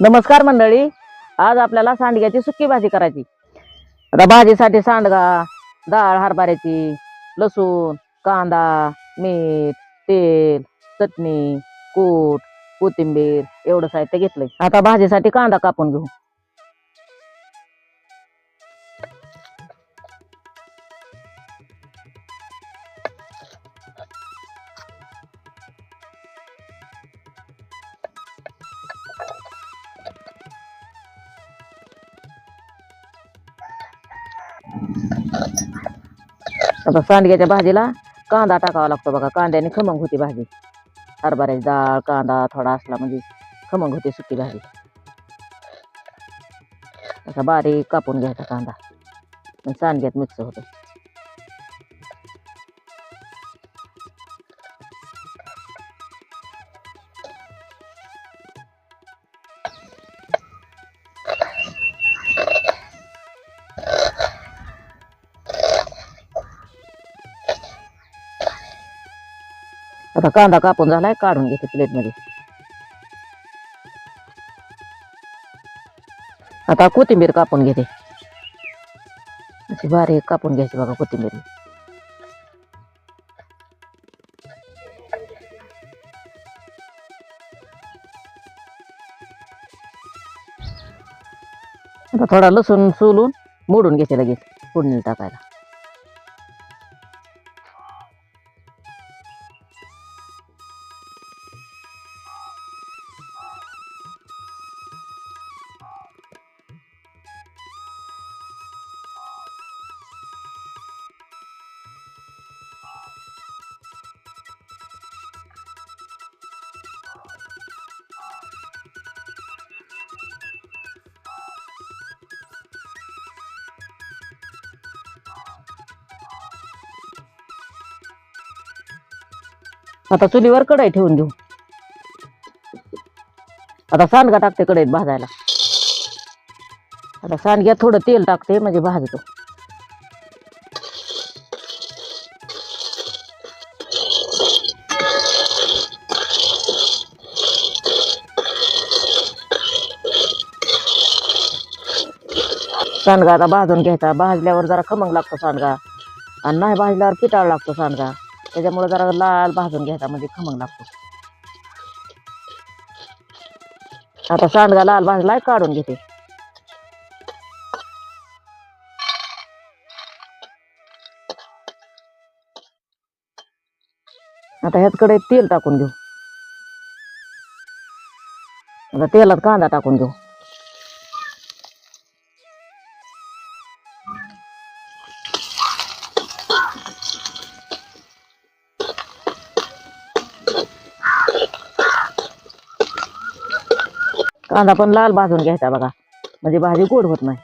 नमस्कार मंडळी. आज आपल्याला सांडग्याची सुकी भाजी करायची. आता भाजीसाठी सांडगा डाळ हरभऱ्याची लसूण कांदा मीठ तेल चटणी कूट कोथिंबीर एवढं साहित्य घेतलंय. आता भाजीसाठी कांदा कापून घेऊ. आता सांडग्याच्या भाजीला कांदा टाकावा लागतो बघा. कांद्याने खमंग होती भाजी. हरभऱ्याची डाळ कांदा थोडा असला म्हणजे खमंग होते सुकी भाजी. असा बारीक कापून घ्यायचा कांदा. सांडग्यात मिक्स होतं. आता कांदा कापून झालाय काढून घेते प्लेटमध्ये. आता कोथिंबीर कापून घेते. अशी बारीक कापून घ्यायची बघा कोथिंबीर. आता थोडा लसूण सोलून मोडून घेते लगेच फोडणी टाकायला. आता चुलीवर कढई ठेवून घेऊ आता सांडगा टाकते कढईत भाजायला. आता सांडग्यात थोडं तेल टाकते म्हणजे भाजतो. सांडगा आता भाजून घ्यायचा. भाजल्यावर जरा खमंग लागतो सांडगा. आणि नाही भाजल्यावर पिटाळ लागतो सांडगा. त्याच्यामुळे जरा लाल भाजून घ्यायचा म्हणजे खमंग लागतो. आता सांडगा लाल भाजलाय काढून घेते. आता ह्याचकडे तेल टाकून घेऊ. आता तेलात कांदा टाकून घेऊ. कांदा पण लाल भाजून घ्यायचा बघा. म्हणजे भाजी गोड होत नाही.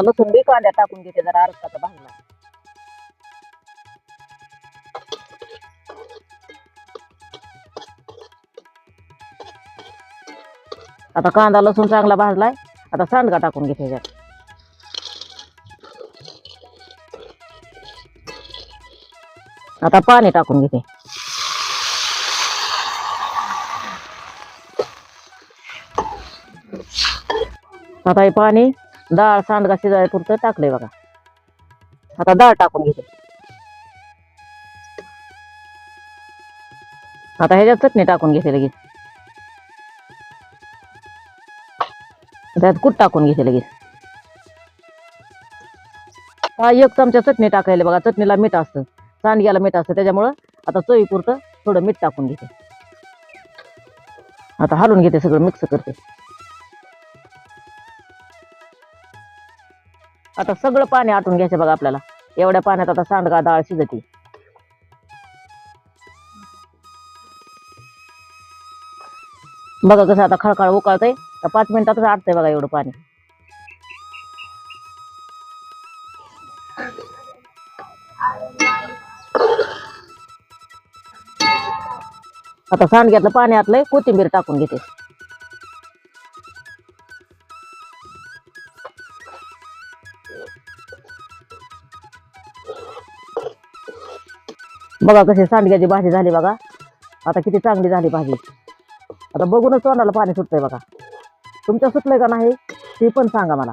लसूण बी कांद्यात टाकून घेते जरा अरकाचा भाजला आता कांदा लसूण चांगला भाजलाय. आता सांडगा टाकून घेते ह्याच्यात आता पाणी टाकून घेते. आता हे पाणी, डाळ सांडगा शिजाय पुरतं टाकलंय बघा. आता डाळ टाकून घेते. आता ह्याच्यात चटणी टाकून घेते लगेच. त्यात कूट टाकून घेते लगेच. हा एक चमचा चटणी टाकायला बघा चटणीला मीठ असतं सांडग्याला मीठ असतं त्याच्यामुळं आता चवीपुरतं थोडं मीठ टाकून घेते. आता हलवून घेते सगळं मिक्स करते. आता सगळं पाणी आटून घ्यायचं बघा आपल्याला. एवढ्या पाण्यात आता सांडगा डाळ शिजते. बघा कसं आता खळखळ उकाळतंय. तर पाच मिनिटातच आटतंय बघा एवढं पाणी. आता सांडग्यातलं पाणी आतलंय कोथिंबीर टाकून घेते. बघा कशी सांडग्याची भाजी झाली बघा. आता किती चांगली झाली भाजी. आता बघूनच तोंडाला पाणी सुटतंय बघा. तुमच्या सुटलंय का नाही ती पण सांगा मला.